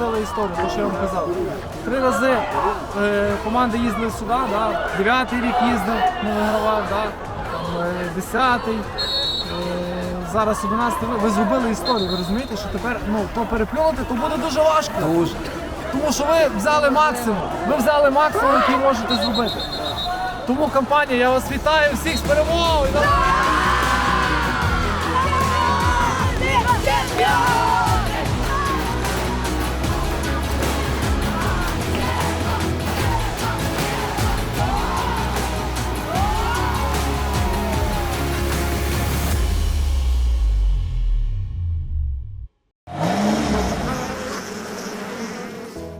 чесно, історію, те, що я вам казав. Три рази е, команди їздили сюди, да? дев'ятий рік їздив, не вигравав, да? Там, е, десятий. Е, зараз 11 ви, ви зробили історію, ви розумієте, що тепер ну, то переплюнути, то буде дуже важко. Тому що ви взяли максимум, ви взяли максимум, який можете зробити. Тому компанія, я вас вітаю всіх з перемогою!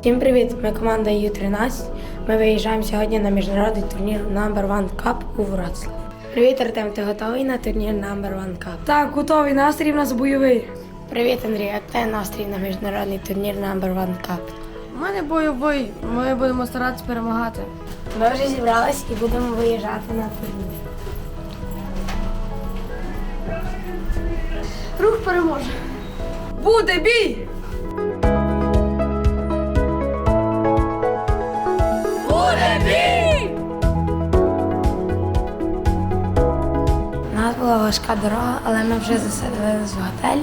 Всім привіт! Ми команда Ю-13. Ми виїжджаємо сьогодні на міжнародний турнір Number One Cup у Вроцлав. Привіт, Артем, ти готовий на турнір Number One Cup? Так, готовий, настрій в нас бойовий. Привіт, Андрій, як тебе настрій на міжнародний турнір Number One Cup? У мене бойовий. Ми будемо старатися перемагати. Ми вже зібрались і будемо виїжджати на турнір. Рух переможе. Буде бій! Важка дорога, але ми вже заселились в готель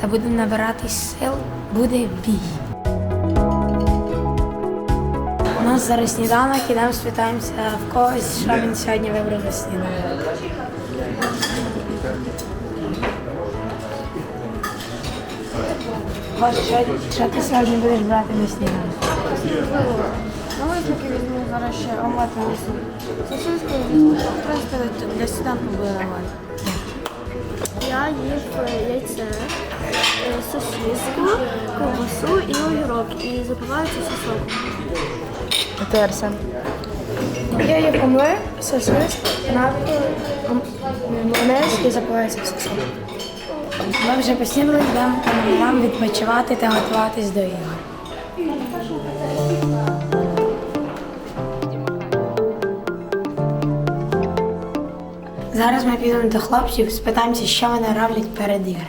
та будемо набиратись сил. Буде бій. У нас зараз сніданок, ідемо спитаємося в когось, що він сьогодні вибрав за сніданок. Гоша, що, що ти сьогодні будеш брати на сніданок? На вигляки візьму зараз ще омлет на лісу. Сосиску візьму. В для сніданку буде нормально. Я їв е, яйце, е, сосиску, ковбасу і огірок. І запиваю це сосоком. Ти Арсен. Я їв омлет, сосис, навпіл, майонез і запивається все сок. Ми вже поснідали, йдемо по відпочивати та готуватись до ігор. Зараз ми підемо до хлопців, спитаємося, що вони роблять перед іграми.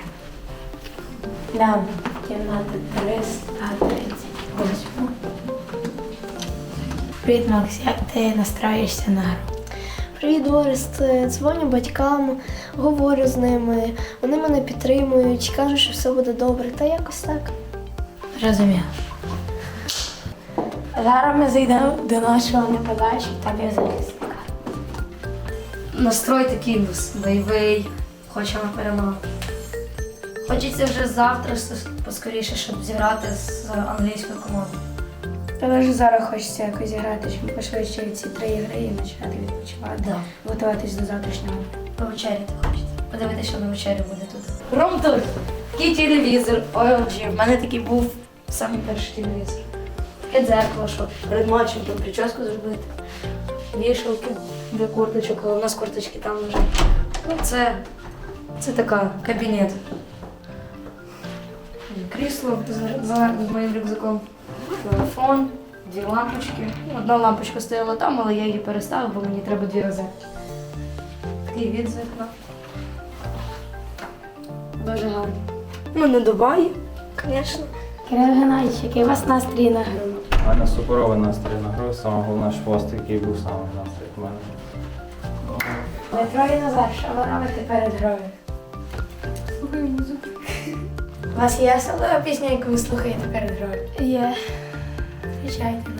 Да, кімната 338. Привіт, Макс, як ти настроїшся на гру? Привіт, Борис. Е, Дзвоню батькам, говорю з ними. Вони мене підтримують, кажуть, що все буде добре. Та якось так. Розумію. Зараз ми зайдемо до нашого нападача та півзахисника. Настрой такий бойовий, хочемо перемогу. Хочеться вже завтра поскоріше, щоб зіграти з англійською командою. Але ж зараз хочеться якось зіграти, щоб пошвидше ці три ігри і почати відпочивати, Да. готуватись до завтрашнього. Повечеряти хочеться. Подивитися, що на вечері буде тут. Ром-тур! Такий телевізор. OLG. В мене такий був самий перший телевізор. Таке дзеркало, щоб перед матчем там прическу зробити. Вішалки для курточок, але у нас курточки там лежать. Ну, це, це така кабінет. Крісло з, з, з моїм рюкзаком, телефон, дві лампочки. Ну, Одна лампочка стояла там, але я її переставив, бо мені треба дві розетки. Такий від з вікна. Дуже гарно. Ну, не Дубай, звісно. Кирил Геннадійович, який у вас настрій на гру? У мене суперовий настрій на гру, саме головне хвост, який був саме настрій в мене. Не троє назад, що ви робите перед грою? Слухаю музику. У вас є особлива пісня, яку ви слухаєте перед грою? Є. Включайте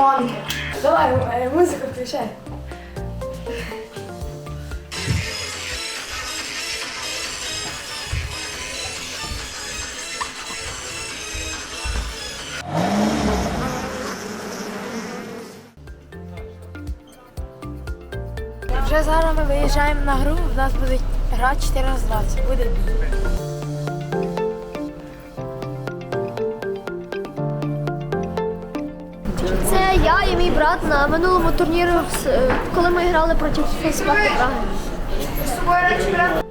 фанки. Давай, е, музику включай. Вже зараз ми виїжджаємо на гру, в нас буде гра 4 з 20, буде бій. це я і мій брат на минулому турнірі, е, коли ми грали проти Фейсбаку Праги.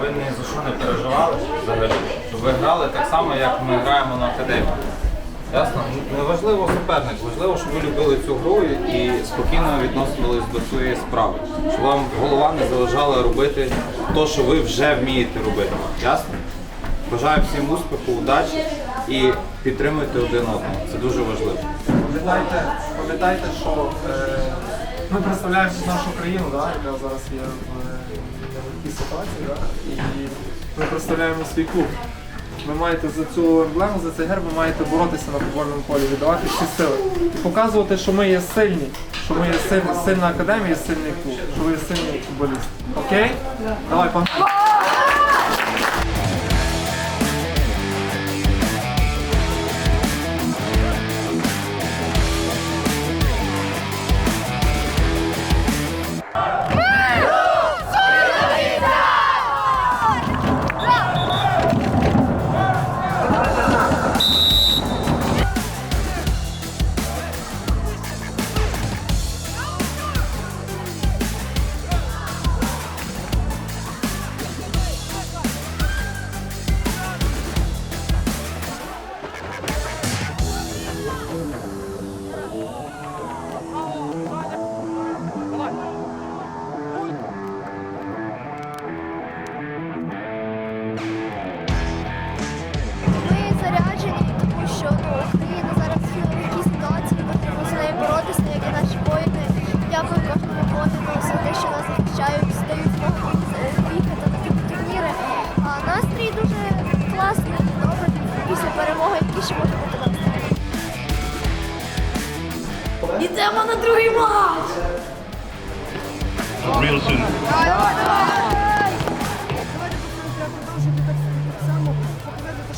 Ви ні за що не переживали взагалі. Ви грали так само, як ми граємо на академії. Ясно? Не важливо суперник, важливо, щоб ви любили цю гру і спокійно відносились до своєї справи. Щоб вам голова не заважала робити те, що ви вже вмієте робити. Ясно? Бажаю всім успіху, удачі і підтримуйте один одного. Це дуже важливо. Пам'ятайте, пам'ятайте, що е, ми представляємо нашу країну, да, яка зараз є в е, такій ситуації, да, і ми представляємо свій клуб. Ви маєте за цю емблему, за цей герб, ви маєте боротися на футбольному полі, віддавати всі сили і показувати, що ми є сильні, що ми є сильна, сильна академія, сильний клуб, що ви є сильний футболіст. Окей? Давай, погнали.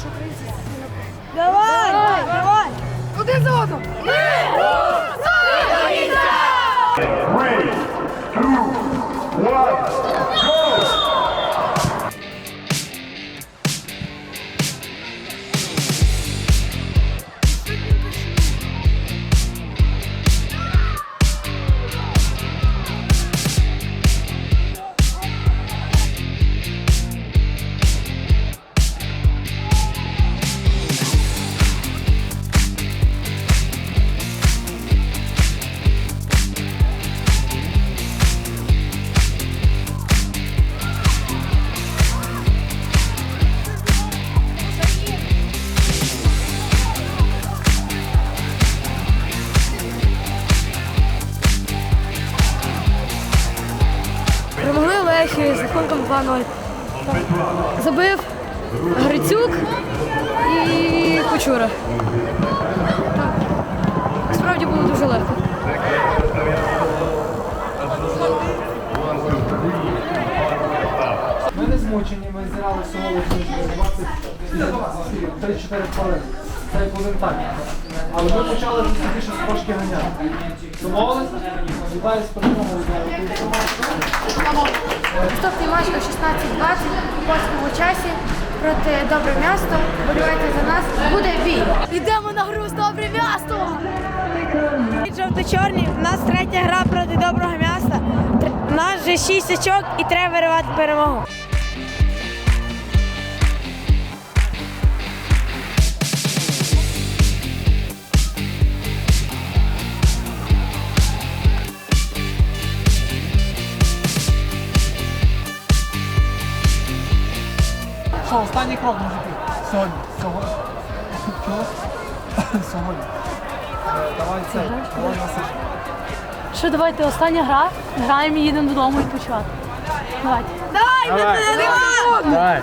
Three, Лехи з рахунком 2-0. Забив Грицюк і Кучура. Так. Справді було дуже легко. Ми не змучені, ми зіграли всього лише 20 3-4 хвилини. Це як так. Але ми почали більше трошки ганяти. Домовились? Наступний матч о 16.20 у польському часі проти Добре місто. Болювайте за нас. Буде бій. Йдемо на гру з Добре місто! Жовто-чорні, у нас третя гра проти доброго м'яса. У нас вже шість очок і треба виривати перемогу. Що, останній крок мужики? Сьогодні. Сьогодні. Сьогодні. Давай це. Давай насиш. Що, давайте остання гра. Граємо і їдемо додому відпочивати. Давайте. Дай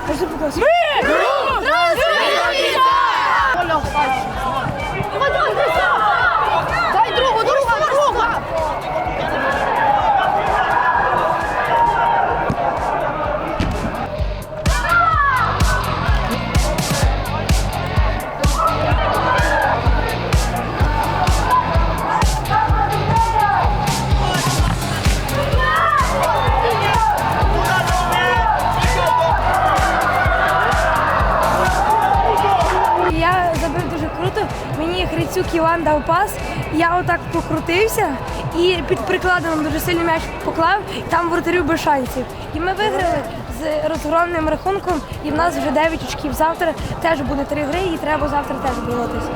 дав пас. Я отак покрутився і під прикладом дуже сильний м'яч поклав, і там воротарю без шансів. І ми виграли з розгромним рахунком, і в нас вже 9 очків. Завтра теж буде три гри, і треба завтра теж боротися.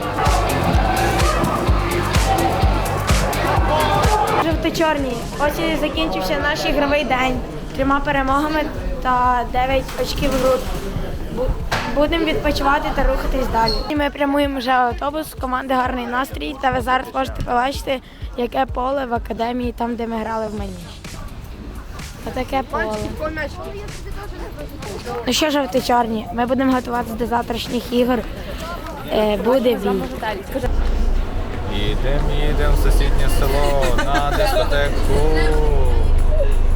Жовто-чорні. Ось і закінчився наш ігровий день. Трьома перемогами та 9 очків гру. Бу- Будемо відпочивати та рухатись далі. І Ми прямуємо вже автобус, команди гарний настрій. Та ви зараз можете побачити, яке поле в академії, там, де ми грали в Мельничі. Отаке поле. Ну що жовто-чорні, ми будемо готуватися до завтрашніх ігор. Е, Буде бій. Їдем, їдем в сусіднє село на дискотеку.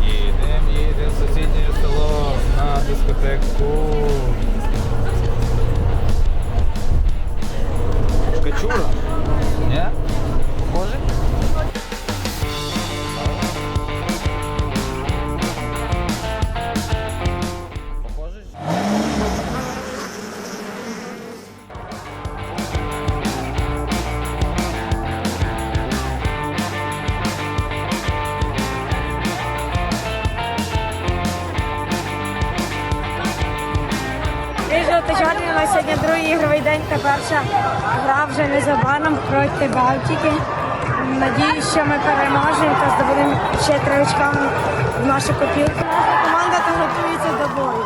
Їдем, їдем в сусіднє село на дискотеку. Качура? Ні? Похоже? Сьогодні другий ігровий день та перша гра вже незабаром проти Балтики. Надіюсь, що ми переможемо та здобудемо ще три очка в нашу копілку. Наша команда та готується до бою.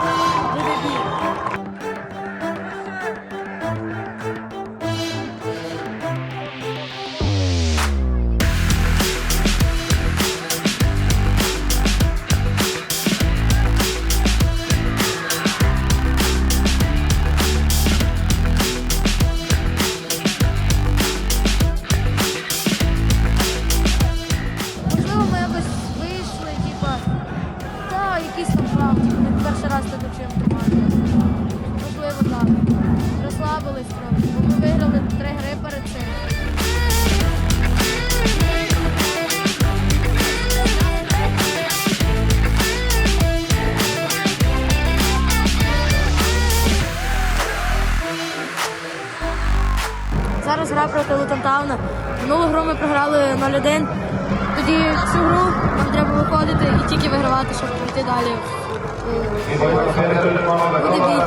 Лутантауна. Минулу гру ми програли 0-1. Тоді цю гру нам треба виходити і тільки вигравати, щоб пройти далі. Буде бій.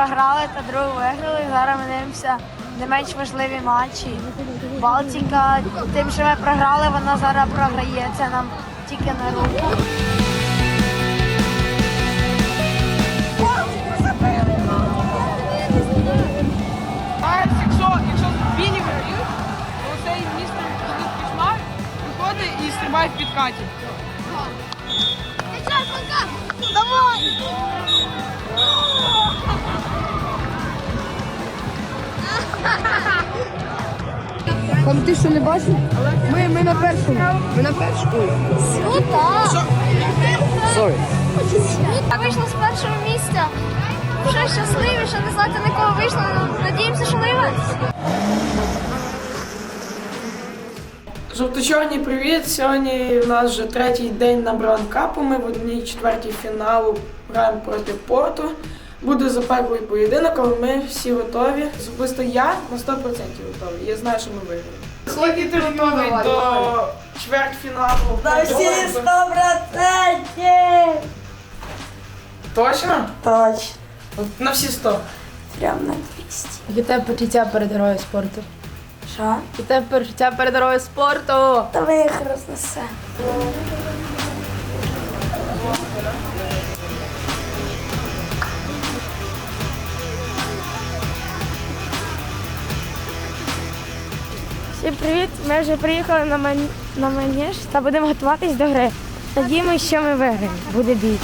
Програли, та другу виграли. Зараз ми дивимося не менш важливі матчі. Балтика, тим, що ми програли, вона зараз програє. Це нам тільки на руку. Якщо, якщо Віні виграють, то цей містер Кучма виходить і стрибає в підкаті. Там ти що не бачив? Ми, ми на першому. Ми на першому. Ну так. Я вийшла з першого місця. Вже щасливі, ще не знати на кого вийшла. але Надіємося, що найвець. Жовто-чорні привіт! Сьогодні у нас вже третій день на бронкапу. Ми в одній четвертій фіналу граємо проти порту. Буде запеклий поєдинок, але ми всі готові. Особисто я на 100% готовий. Я знаю, що ми виграємо. Скільки ти готовий до чвертьфіналу. На всі Подолаємо. 100%! Точно? Точно. На всі 100. Прям на 200. Яке тебе почуття перед герою спорту? Що? Яке тебе почуття перед герою спорту? Та ви їх рознесе. Всім привіт! Ми вже приїхали на, ман... на маніж та будемо готуватись до гри. Надіємося, що ми виграємо. Буде бій.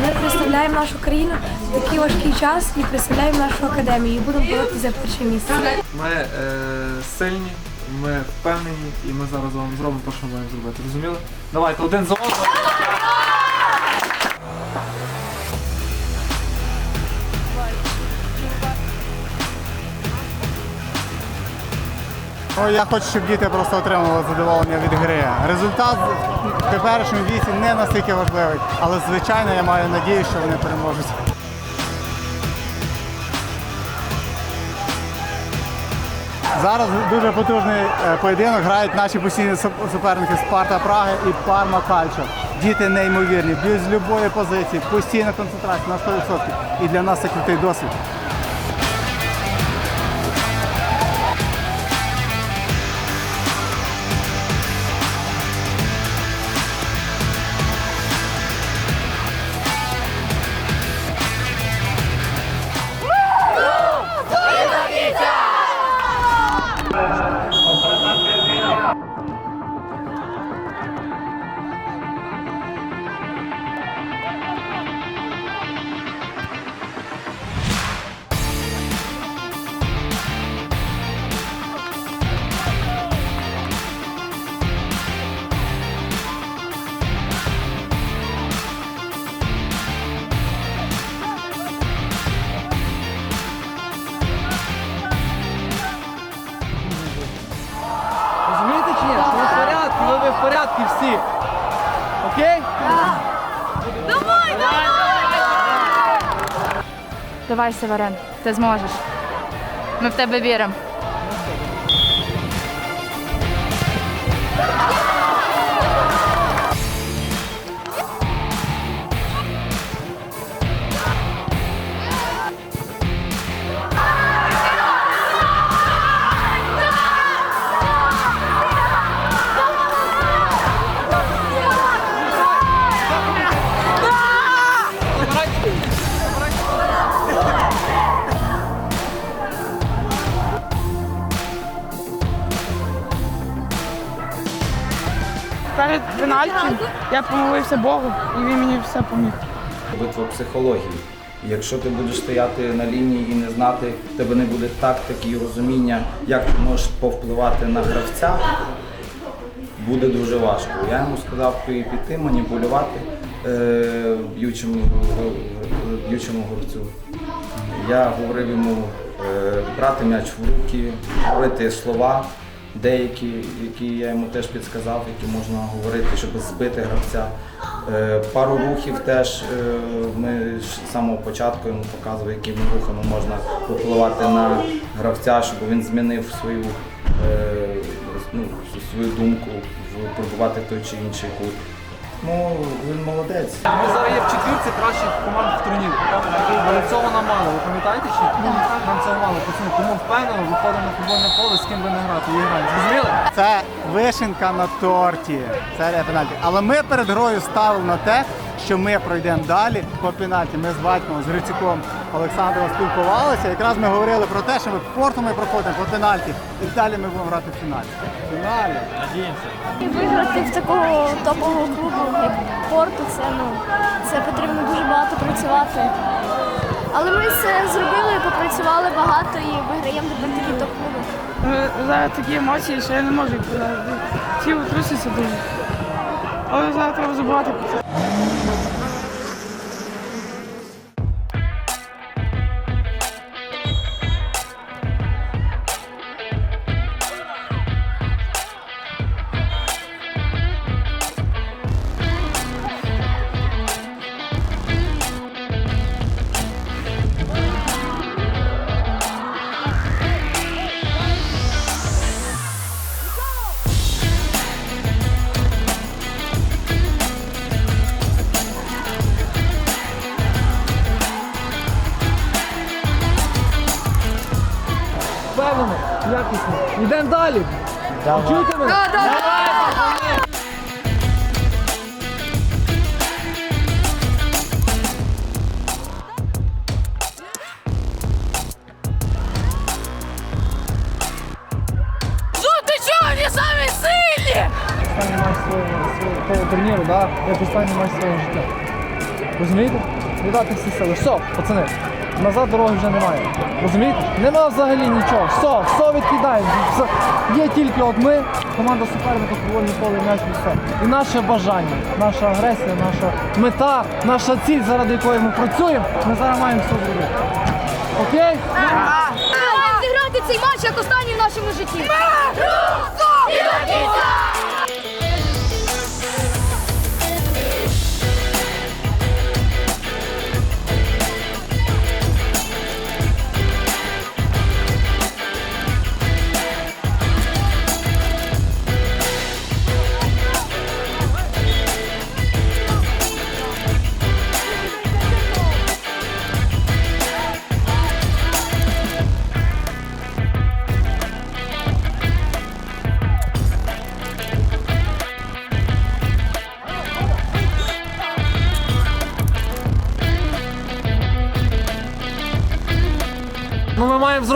Ми представляємо нашу країну в такий важкий час і представляємо нашу академію. І будемо боротися за перше місце. Ми е, сильні, ми впевнені, і ми зараз вам зробимо те, що маємо зробити. Розуміли? Давайте один за одним. Ну, я хочу, щоб діти просто отримували задоволення від гри. Результат в теперішньому віці не настільки важливий, але звичайно я маю надію, що вони переможуть. Зараз дуже потужний е, поєдинок грають наші постійні суп- суперники Спарта Праги і Парма Кальчо. Діти неймовірні, б'ють з будь-якої позиції, постійна концентрація на 100%. І для нас це крутий досвід. Всі. Окей? Давай, Северен, ти зможеш. Ми в тебе віримо. Пенальті я помолився Богу, і він мені все поміг. битва психології. Якщо ти будеш стояти на лінії і не знати, в тебе не буде тактики і розуміння, як ти можеш повпливати на гравця, буде дуже важко. Я йому сказав пі- піти, маніпулювати е, б'ючому, б'ючому гравцю. Я говорив йому е, брати м'яч в руки, говорити слова деякі, які я йому теж підсказав, які можна говорити, щоб збити гравця. Е, пару рухів теж е, ми з самого початку йому показували, якими рухами можна впливати на гравця, щоб він змінив свою, е, ну, свою думку, пробувати той чи інший кут. Ну, він молодець. Ми зараз є в четвірці кращих команд в турнірі. Але цього нам мало, ви пам'ятаєте що? Нам цього мало. Пацани, тому впевнено виходимо на футбольне поле, з ким би не грати. І граємо. Зрозуміли? Це вишенка на торті. Серія пенальті. Але ми перед грою ставили на те, що ми пройдемо далі по пенальті. Ми з батьком, з Грицюком Олександром спілкувалися. Якраз ми говорили про те, що ми порту ми проходимо по пенальті. І далі ми будемо грати в фіналі. Фіналі. Виграти в такого топового клубу, як Порту, це ну це потрібно дуже багато працювати. Але ми це зробили, попрацювали багато і виграємо тепер такі топ-клуби. Е, Зараз такі емоції, що я не можу їх подати. Тіло труситься дуже. Але завтра забувати про це. Чуєте мене? Пацани, назад дороги вже немає. Розумієте? Нема взагалі нічого. Все, все відкидаємо. Все. Є тільки от ми, команда суперника футбольне поле м'яч і все. І наше бажання, наша агресія, наша мета, наша ціль, заради якої ми працюємо, ми зараз маємо все зробити. Окей? Зіграти цей матч як останній в нашому житті. Ми маємо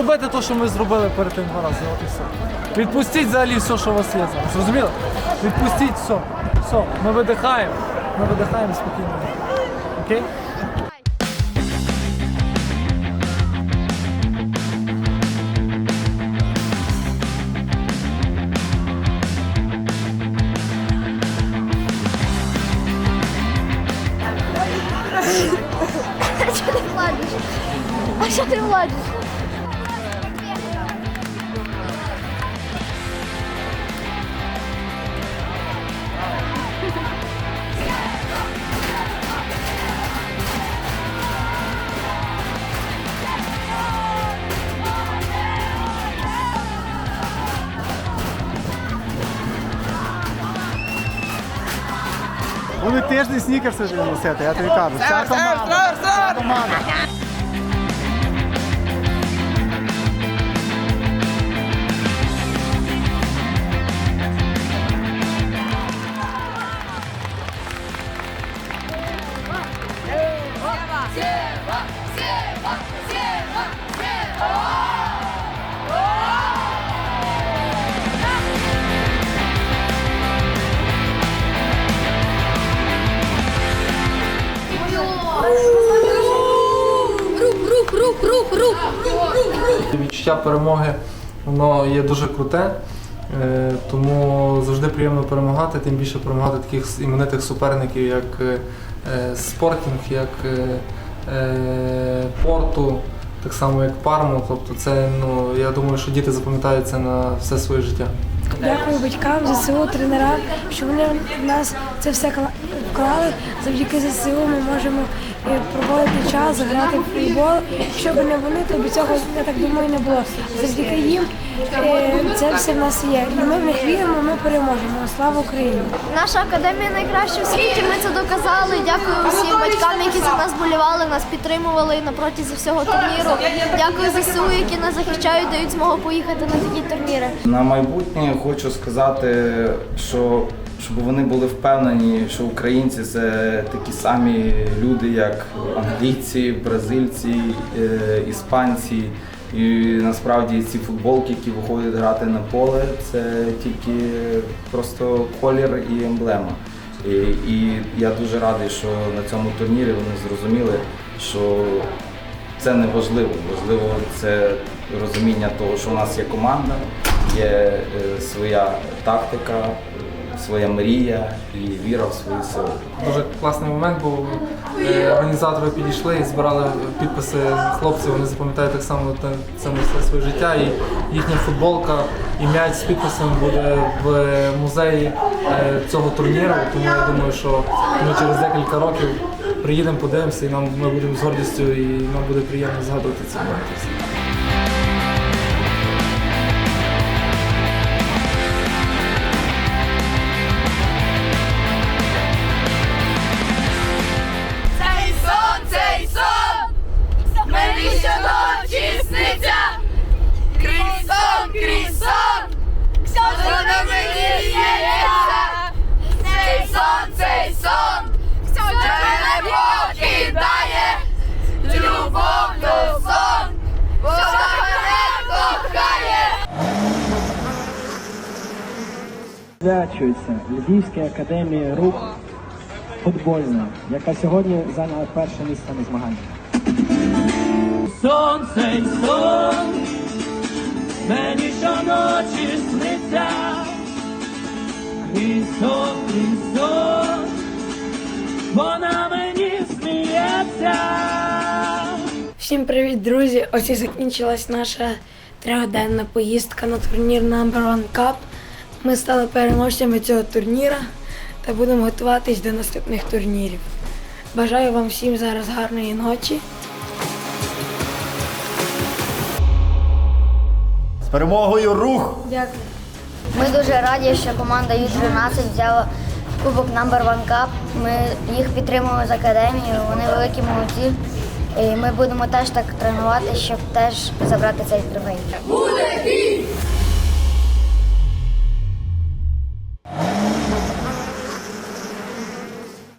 зробити те, що ми зробили перед тим два рази. От і все. Відпустіть взагалі все, що у вас є зараз. Зрозуміло? Відпустіть все. Все, ми видихаємо. Ми видихаємо спокійно. Окей? Тиждень снікерси будуть носити, я тобі кажу. Вся команда. Вся команда. Відчуття перемоги воно є дуже круте, е, тому завжди приємно перемагати, тим більше перемагати таких іменитих суперників, як е, е, Спортінг, як Порту, так само як Парму. Тобто це, ну, я думаю, що діти запам'ятають це на все своє життя. Дякую батькам, ЗСУ, тренерам, що вони в нас це все кла- вклали. Завдяки ЗСУ ми можемо е, проводити час, грати в футбол. Якщо б не вони, то б цього, я так думаю, не було. Завдяки їм е, це все в нас є. І ми в них віримо, ми переможемо. Слава Україні! Наша академія найкраща в світі. Ми це доказали. Дякую всім батькам, які за нас болівали, нас підтримували на протязі всього турніру. Дякую ЗСУ, які нас захищають, дають змогу поїхати на такі турніри. На майбутнє хочу сказати, що щоб вони були впевнені, що українці це такі самі люди, як англійці, бразильці, е, іспанці. І насправді ці футболки, які виходять грати на поле, це тільки просто колір і емблема. І, і я дуже радий, що на цьому турнірі вони зрозуміли, що це не важливо. Важливо це розуміння того, що у нас є команда, є е, своя тактика, своя мрія і віра в свої сили. Дуже класний момент був. Е, Організатори підійшли і збирали підписи хлопців. Вони запам'ятають так само це все своє життя. І їхня футболка і м'яч з підписом буде в музеї е, цього турніру. Тому я думаю, що ми через декілька років приїдемо, подивимося, і нам ми будемо з гордістю, і нам буде приємно згадувати ці моменти. сонце й сон, хто не покидає, любов до сон, хто мене кохає. Звячується Львівська академія рух футбольна, яка сьогодні зайняла перше місце на змаганнях. Сонце й сон, мені щоночі сниться. Христос, Христос, вона мені сміється. Всім привіт, друзі! Ось і закінчилась наша трьохденна поїздка на турнір Number One Cup. Ми стали переможцями цього турніра та будемо готуватись до наступних турнірів. Бажаю вам всім зараз гарної ночі. З перемогою рух! Дякую. Ми дуже раді, що команда Ю-13 взяла Кубок Number One Cup. Ми їх підтримуємо з академією, вони великі молодці. І ми будемо теж так тренувати, щоб теж забрати цей трофей. Буде!